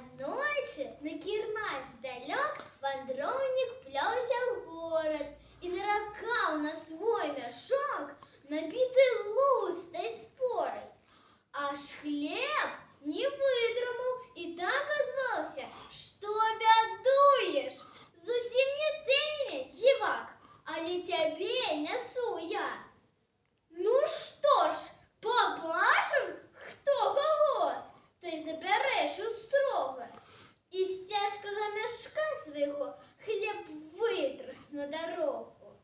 Аднойчы на кірмаш здалёк вандроўнік плёўся ў горад і наракаў на свой мяшок, набіты вытрас на дарогу.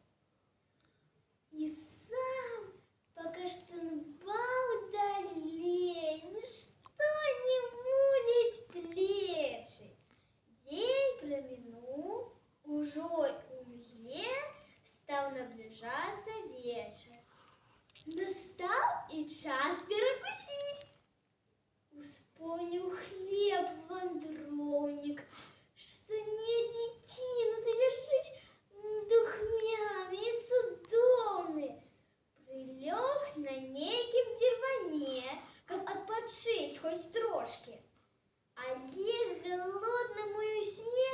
І сам пакаштанбаў далей, ну што не муліць плечы. Дзень прамінуў, ужо у мгле стаў набліжацца вечар. Настаў і час перакусіць. на неким диване, как адпачыць хоть трошки, Але галоднаму і сне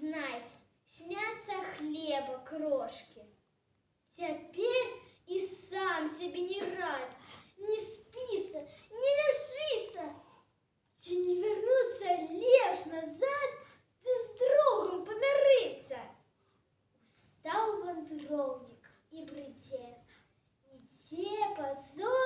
знаць снятся хлеба крошки. Теперь и сам себе не рад, не спится, не ложится. Ты не вернуться лишь назад, ты с другом помириться. Устал вандровник и бредет. все под зонт.